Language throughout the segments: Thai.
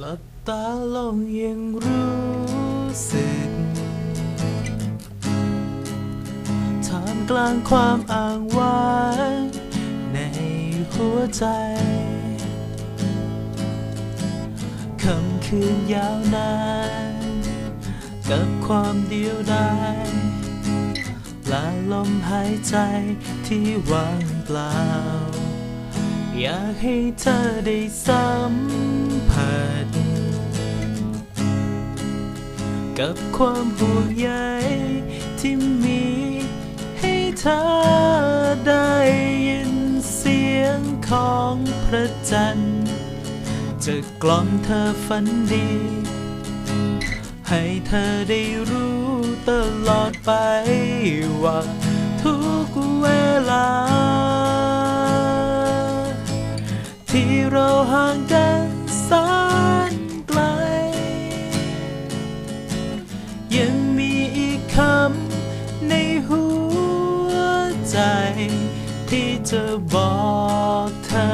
หลับตาลงยังรู้สึกท่ามกลางความอ้างว้างในหัวใจคำคืนยาวนานกับความเดียวดายและลมหายใจที่ว่างเปล่า อยากให้เธอได้สัม ผัสกับความห่วงใยที่มีให้เธอได้ยินเสียงของพระจันทร์ จะกล่อมเธอฝันดี ให้เธอได้รู้ตลอดไปว่าทุกเวลา ที่เราห่างกัน ยังมีอีกคำในหัวใจ ที่จะบอกเธอ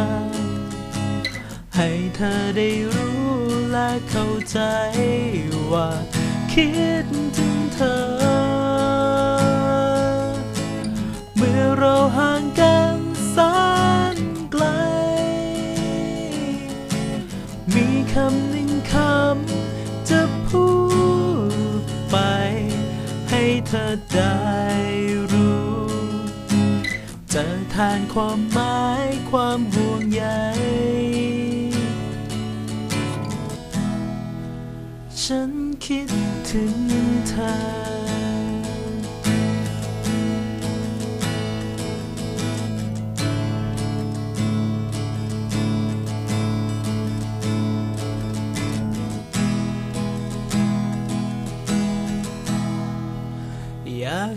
ให้เธอได้รู้และเข้าใจว่า คิดถึงเธอ เมื่อเราห่างกันแสนไกล มีคำหนึ่งคำจะพูด เธอได้รู้จะทานความหมายความห่วงใย ฉันคิดถึงเธอ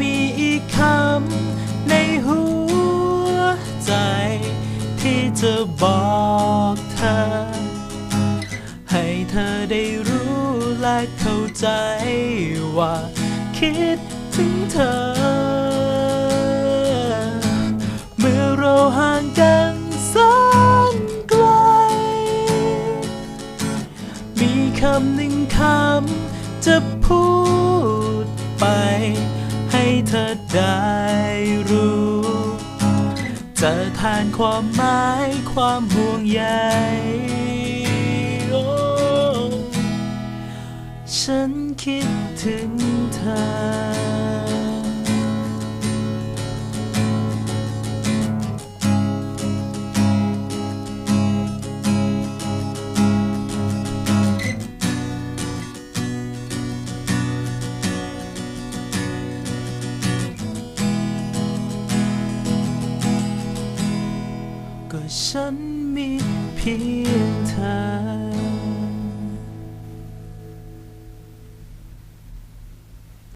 มีอีกคำในหัวใจ ที่จะบอกเธอ ให้เธอได้รู้และเข้าใจว่า คิดถึงเธอ เมื่อเราห่างกันแสนไกล มีคำหนึ่งคำจะพูดไป เธอได้รู้จะทานความหมายความห่วงใยโอ้ฉันคิดถึงเธอ ฉันมีเพียงเธอ